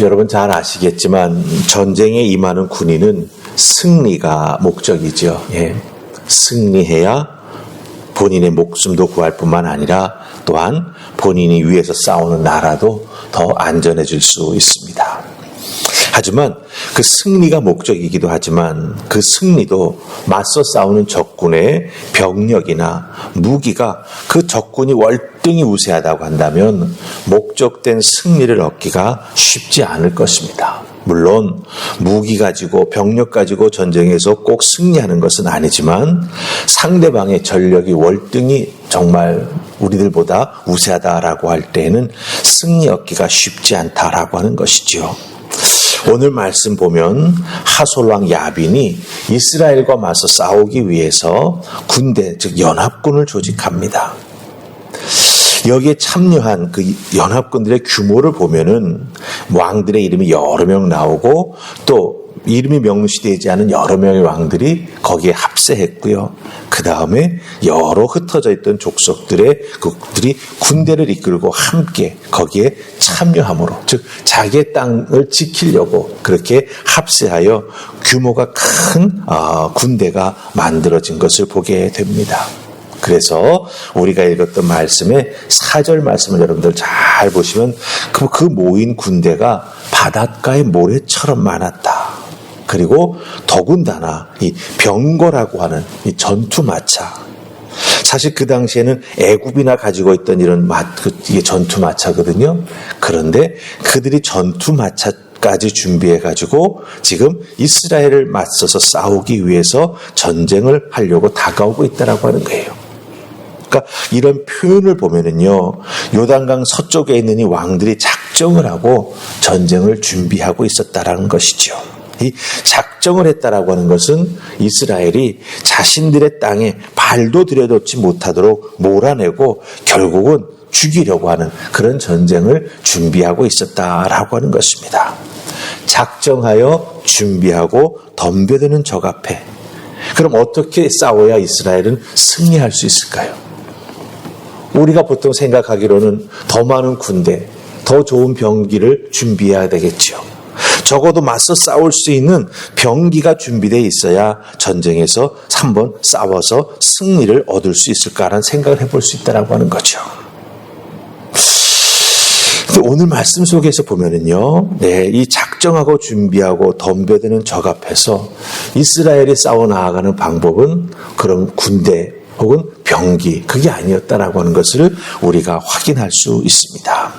여러분 잘 아시겠지만 전쟁에 임하는 군인은 승리가 목적이죠. 예. 승리해야 본인의 목숨도 구할 뿐만 아니라 또한 본인이 위에서 싸우는 나라도 더 안전해질 수 있습니다. 하지만 그 승리가 목적이기도 하지만 그 승리도 맞서 싸우는 적군의 병력이나 무기가 그 적군이 월등히 우세하다고 한다면 목적된 승리를 얻기가 쉽지 않을 것입니다. 물론 무기 가지고 병력 가지고 전쟁에서 꼭 승리하는 것은 아니지만 상대방의 전력이 월등히 정말 우리들보다 우세하다라고 할 때에는 승리 얻기가 쉽지 않다라고 하는 것이지요. 오늘 말씀 보면 하솔왕 야빈이 이스라엘과 맞서 싸우기 위해서 군대 즉 연합군을 조직합니다. 여기에 참여한 그 연합군들의 규모를 보면은 왕들의 이름이 여러 명 나오고 또 이름이 명시되지 않은 여러 명의 왕들이 거기에 합세했고요. 그 다음에 여러 흩어져 있던 족속들의 그들이 군대를 이끌고 함께 거기에 참여함으로 즉 자기의 땅을 지키려고 그렇게 합세하여 규모가 큰 어, 군대가 만들어진 것을 보게 됩니다. 그래서 우리가 읽었던 말씀에 사절 말씀을 여러분들 잘 보시면 그, 그 모인 군대가 바닷가의 모래처럼 많았다. 그리고 더군다나 이 병거라고 하는 이 전투 마차. 사실 그 당시에는 애굽이나 가지고 있던 이런 마, 그, 이게 전투 마차거든요. 그런데 그들이 전투 마차 까지 준비해 가지고 지금 이스라엘을 맞서서 싸우기 위해서 전쟁을 하려고 다가오고 있다라고 하는 거예요. 그러니까 이런 표현을 보면은요, 요단강 서쪽에 있는 이 왕들이 작정을 하고 전쟁을 준비하고 있었다라는 것이죠. 이 작정을 했다라고 하는 것은 이스라엘이 자신들의 땅에 발도 들여놓지 못하도록 몰아내고 결국은 죽이려고 하는 그런 전쟁을 준비하고 있었다라고 하는 것입니다. 작정하여 준비하고 덤벼드는 적 앞에 그럼 어떻게 싸워야 이스라엘은 승리할 수 있을까요? 우리가 보통 생각하기로는 더 많은 군대, 더 좋은 병기를 준비해야 되겠죠. 적어도 맞서 싸울 수 있는 병기가 준비되어 있어야 전쟁에서 한번 싸워서 승리를 얻을 수 있을까라는 생각을 해볼 수 있다라고 하는 거죠. 오늘 말씀 속에서 보면은요, 네, 이 작정하고 준비하고 덤벼드는 적 앞에서 이스라엘이 싸워 나아가는 방법은 그런 군대 혹은 병기, 그게 아니었다라고 하는 것을 우리가 확인할 수 있습니다.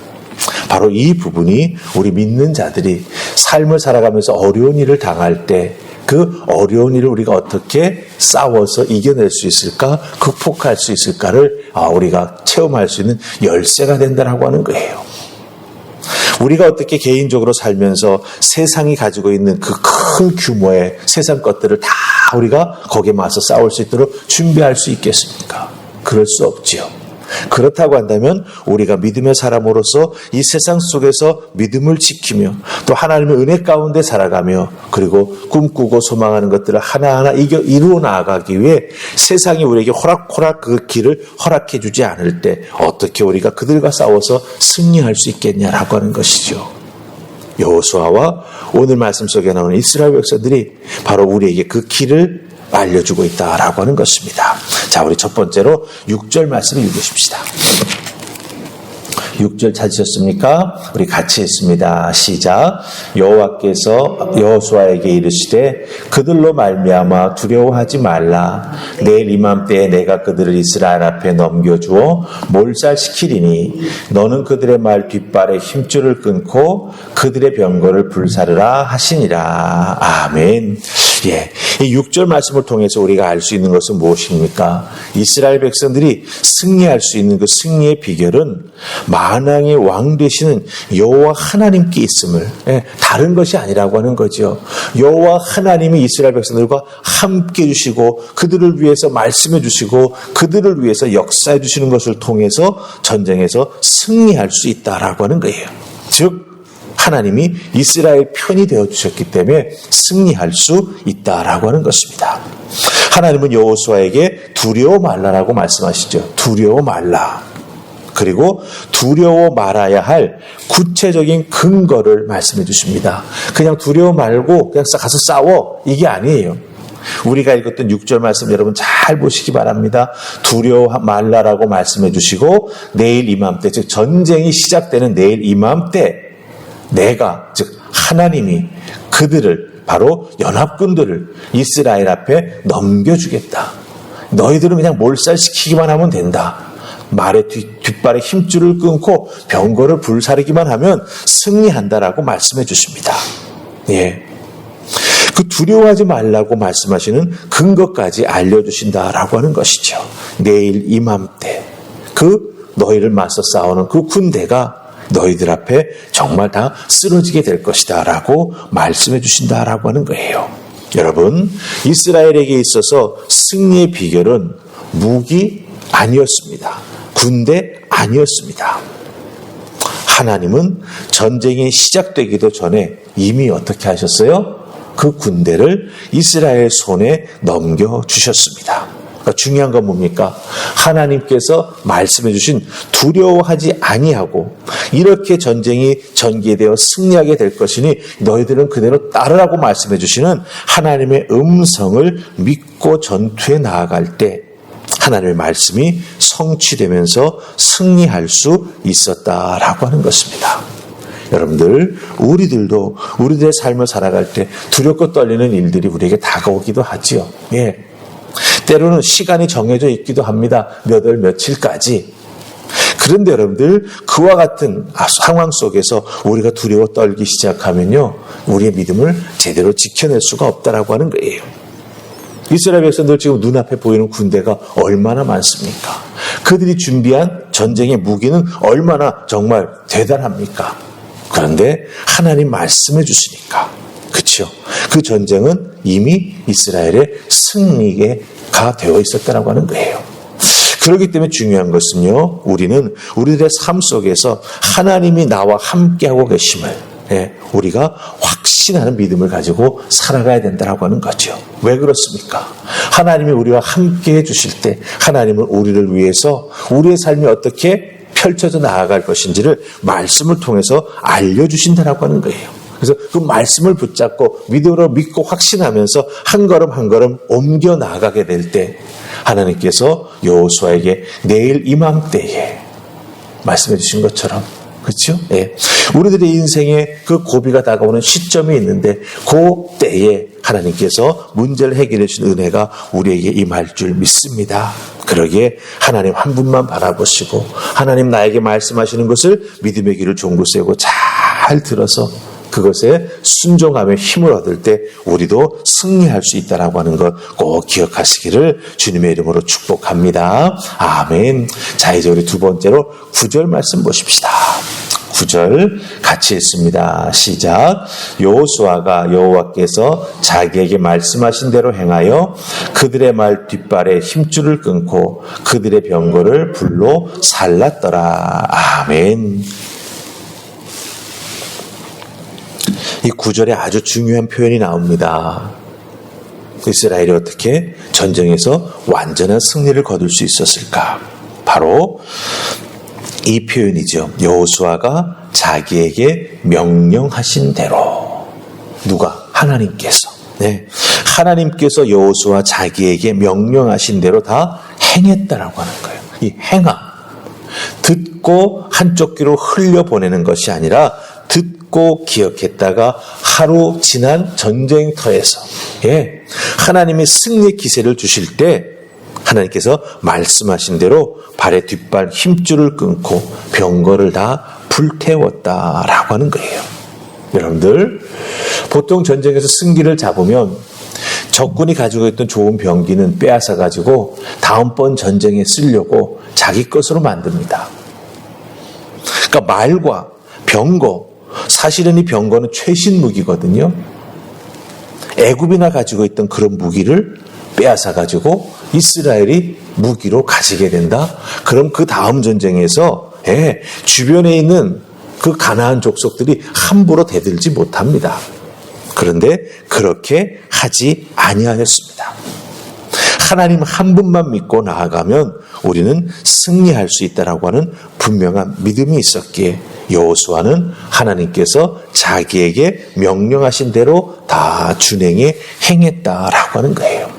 바로 이 부분이 우리 믿는 자들이 삶을 살아가면서 어려운 일을 당할 때 그 어려운 일을 우리가 어떻게 싸워서 이겨낼 수 있을까, 극복할 수 있을까를 아, 우리가 체험할 수 있는 열쇠가 된다라고 하는 거예요. 우리가 어떻게 개인적으로 살면서 세상이 가지고 있는 그 큰 규모의 세상 것들을 다 우리가 거기에 맞서 싸울 수 있도록 준비할 수 있겠습니까? 그럴 수 없지요. 그렇다고 한다면 우리가 믿음의 사람으로서 이 세상 속에서 믿음을 지키며 또 하나님의 은혜 가운데 살아가며 그리고 꿈꾸고 소망하는 것들을 하나하나 이겨 이루어 나아가기 위해 세상이 우리에게 호락호락 그 길을 허락해 주지 않을 때 어떻게 우리가 그들과 싸워서 승리할 수 있겠냐라고 하는 것이죠. 여호수아와 오늘 말씀 속에 나오는 이스라엘 백성들이 바로 우리에게 그 길을 알려주고 있다라고 하는 것입니다. 자, 우리 첫 번째로 6절 말씀을 읽으십시다. 6절 찾으셨습니까? 우리 같이 읽습니다. 시작. 여호와께서 여호수아에게 이르시되 그들로 말미암아 두려워하지 말라. 내일 이맘때에 내가 그들을 이스라엘 앞에 넘겨주어 몰살시키리니 너는 그들의 말 뒷발에 힘줄을 끊고 그들의 병거를 불사르라 하시니라. 아멘. 예. 이 6절 말씀을 통해서 우리가 알 수 있는 것은 무엇입니까? 이스라엘 백성들이 승리할 수 있는 그 승리의 비결은 만왕의 왕 되시는 여호와 하나님께 있음을 예, 다른 것이 아니라고 하는 거죠. 여호와 하나님이 이스라엘 백성들과 함께 주시고 그들을 위해서 말씀해 주시고 그들을 위해서 역사해 주시는 것을 통해서 전쟁에서 승리할 수 있다라고 하는 거예요. 즉 하나님이 이스라엘 편이 되어 주셨기 때문에 승리할 수 있다라고 하는 것입니다. 하나님은 여호수아에게 두려워 말라라고 말씀하시죠. 두려워 말라. 그리고 두려워 말아야 할 구체적인 근거를 말씀해 주십니다. 그냥 두려워 말고 그냥 가서 싸워 이게 아니에요. 우리가 읽었던 6절 말씀 여러분 잘 보시기 바랍니다. 두려워 말라라고 말씀해 주시고 내일 이맘때 즉 전쟁이 시작되는 내일 이맘때 내가 즉 하나님이 그들을 바로 연합군들을 이스라엘 앞에 넘겨주겠다. 너희들은 그냥 몰살시키기만 하면 된다. 말의 뒷, 뒷발에 힘줄을 끊고 병거를 불사르기만 하면 승리한다라고 말씀해 주십니다. 예. 그 두려워하지 말라고 말씀하시는 근거까지 알려주신다라고 하는 것이죠. 내일 이맘때 그 너희를 맞서 싸우는 그 군대가 너희들 앞에 정말 다 쓰러지게 될 것이다 라고 말씀해 주신다 라고 하는 거예요. 여러분, 이스라엘에게 있어서 승리의 비결은 무기 아니었습니다. 군대 아니었습니다. 하나님은 전쟁이 시작되기도 전에 이미 어떻게 하셨어요? 그 군대를 이스라엘 손에 넘겨주셨습니다. 그러니까 중요한 건 뭡니까? 하나님께서 말씀해 주신 두려워하지 아니하고 이렇게 전쟁이 전개되어 승리하게 될 것이니 너희들은 그대로 따르라고 말씀해 주시는 하나님의 음성을 믿고 전투에 나아갈 때 하나님의 말씀이 성취되면서 승리할 수 있었다라고 하는 것입니다. 여러분들, 우리들도 우리들의 삶을 살아갈 때 두렵고 떨리는 일들이 우리에게 다가오기도 하지요. 예. 때로는 시간이 정해져 있기도 합니다. 몇 월 며칠까지. 그런데 여러분들, 그와 같은 상황 속에서 우리가 두려워 떨기 시작하면요, 우리의 믿음을 제대로 지켜낼 수가 없다라고 하는 거예요. 이스라엘 백성들 지금 눈앞에 보이는 군대가 얼마나 많습니까? 그들이 준비한 전쟁의 무기는 얼마나 정말 대단합니까? 그런데 하나님 말씀해 주시니까 그렇죠. 그 전쟁은 이미 이스라엘의 승리가 되어 있었다라고 하는 거예요. 그렇기 때문에 중요한 것은요, 우리는 우리들의 삶 속에서 하나님이 나와 함께하고 계심을 예, 우리가 확신하는 믿음을 가지고 살아가야 된다라고 하는 거죠. 왜 그렇습니까? 하나님이 우리와 함께 해주실 때 하나님은 우리를 위해서 우리의 삶이 어떻게 펼쳐져 나아갈 것인지를 말씀을 통해서 알려주신다라고 하는 거예요. 그래서 그 말씀을 붙잡고 믿음으로 믿고 확신하면서 한 걸음 한 걸음 옮겨 나아가게 될 때 하나님께서 여호수아에게 내일 이맘때에 말씀해 주신 것처럼 그렇죠? 예. 우리들의 인생에 그 고비가 다가오는 시점이 있는데 그 때에 하나님께서 문제를 해결해 주신 은혜가 우리에게 임할 줄 믿습니다. 그러기에 하나님 한 분만 바라보시고 하나님 나에게 말씀하시는 것을 믿음의 길을 종구 세고 잘 들어서 그것에 순종하며 힘을 얻을 때 우리도 승리할 수 있다라고 하는 것 꼭 기억하시기를 주님의 이름으로 축복합니다. 아멘. 자, 이제 우리 두 번째로 구절 말씀 보십시다. 9절 같이 읽습니다. 시작. 여호수아가 여호와께서 자기에게 말씀하신 대로 행하여 그들의 말 뒷발에 힘줄을 끊고 그들의 병거를 불로 살랐더라. 아멘. 이 구절에 아주 중요한 표현이 나옵니다. 이스라엘이 어떻게 전쟁에서 완전한 승리를 거둘 수 있었을까? 바로 이 표현이죠. 여호수아가 자기에게 명령하신 대로 누가 하나님께서 네. 하나님께서 여호수아 자기에게 명령하신 대로 다 행했다라고 하는 거예요. 이 행함 듣고 한쪽 귀로 흘려 보내는 것이 아니라 듣 고 기억했다가 하루 지난 전쟁터에서 예, 하나님의 승리 기세를 주실 때 하나님께서 말씀하신 대로 발의 뒷발 힘줄을 끊고 병거를 다 불태웠다라고 하는 거예요. 여러분들 보통 전쟁에서 승기를 잡으면 적군이 가지고 있던 좋은 병기는 빼앗아 가지고 다음번 전쟁에 쓰려고 자기 것으로 만듭니다. 그러니까 말과 병거 사실은 이 병거는 최신 무기거든요. 애굽이나 가지고 있던 그런 무기를 빼앗아 가지고 이스라엘이 무기로 가지게 된다. 그럼 그 다음 전쟁에서 예, 주변에 있는 그 가나안 족속들이 함부로 대들지 못합니다. 그런데 그렇게 하지 아니하였습니다. 하나님 한 분만 믿고 나아가면 우리는 승리할 수 있다라고 하는 분명한 믿음이 있었기에 여호수아는 하나님께서 자기에게 명령하신 대로 다 준행에 행했다라고 하는 거예요.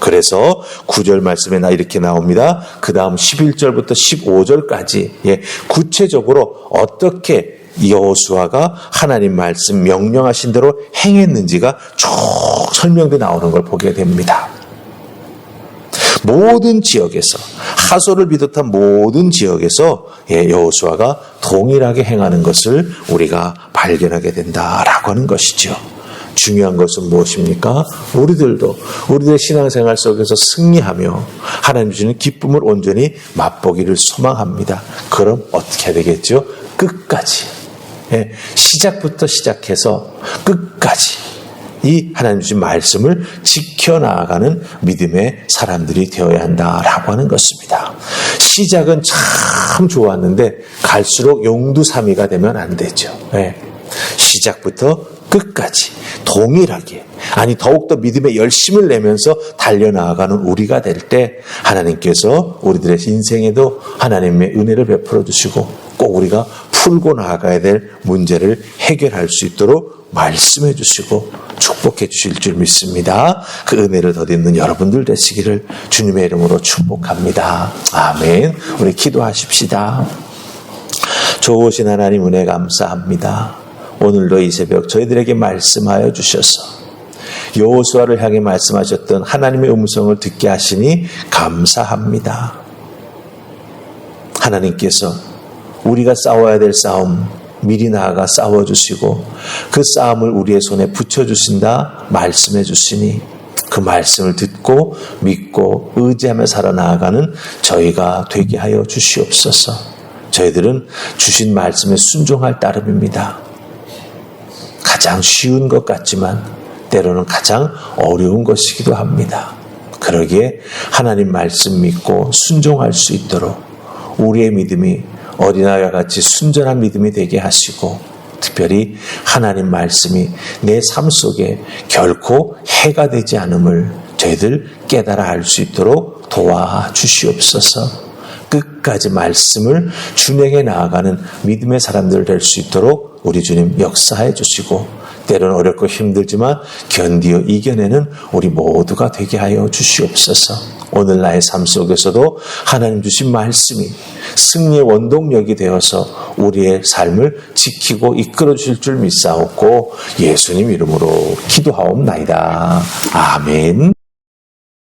그래서 9절 말씀에 나 이렇게 나옵니다. 그 다음 11절부터 15절까지 예, 구체적으로 어떻게 여호수아가 하나님 말씀 명령하신 대로 행했는지가 쭉 설명돼 나오는 걸 보게 됩니다. 모든 지역에서 하소를 비롯한 모든 지역에서 예, 여호수아가 동일하게 행하는 것을 우리가 발견하게 된다라고 하는 것이죠. 중요한 것은 무엇입니까? 우리들도 우리들의 신앙생활 속에서 승리하며 하나님 주시는 기쁨을 온전히 맛보기를 소망합니다. 그럼 어떻게 되겠죠? 끝까지. 예, 시작부터 시작해서 끝까지 이 하나님 주신 말씀을 지켜나가는 믿음의 사람들이 되어야 한다라고 하는 것입니다. 시작은 참 좋았는데 갈수록 용두사미가 되면 안 되죠. 예. 시작부터 끝까지 동일하게 아니 더욱더 믿음의 열심을 내면서 달려나가는 우리가 될 때 하나님께서 우리들의 인생에도 하나님의 은혜를 베풀어 주시고 꼭 우리가 풀고 나아가야 될 문제를 해결할 수 있도록 말씀해 주시고 축복해 주실 줄 믿습니다. 그 은혜를 더딛는 여러분들 되시기를 주님의 이름으로 축복합니다. 아멘. 우리 기도하십시다. 좋으신 하나님 은혜 감사합니다. 오늘도 이 새벽 저희들에게 말씀하여 주셔서 여호수아를 향해 말씀하셨던 하나님의 음성을 듣게 하시니 감사합니다. 하나님께서 우리가 싸워야 될 싸움 미리 나아가 싸워 주시고 그 싸움을 우리의 손에 붙여 주신다 말씀해 주시니 그 말씀을 듣고 믿고 의지하며 살아나가는 저희가 되게 하여 주시옵소서. 저희들은 주신 말씀에 순종할 따름입니다. 가장 쉬운 것 같지만 때로는 가장 어려운 것이기도 합니다. 그러기에 하나님 말씀 믿고 순종할 수 있도록 우리의 믿음이 어린아이와 같이 순전한 믿음이 되게 하시고 특별히 하나님 말씀이 내 삶 속에 결코 해가 되지 않음을 저희들 깨달아 알 수 있도록 도와 주시옵소서. 끝까지 말씀을 준행해 나아가는 믿음의 사람들 될 수 있도록 우리 주님 역사해 주시고 때로는 어렵고 힘들지만 견디어 이겨내는 우리 모두가 되게 하여 주시옵소서. 오늘 나의 삶 속에서도 하나님 주신 말씀이 승리의 원동력이 되어서 우리의 삶을 지키고 이끌어 주실 줄 믿사옵고 예수님 이름으로 기도하옵나이다. 아멘.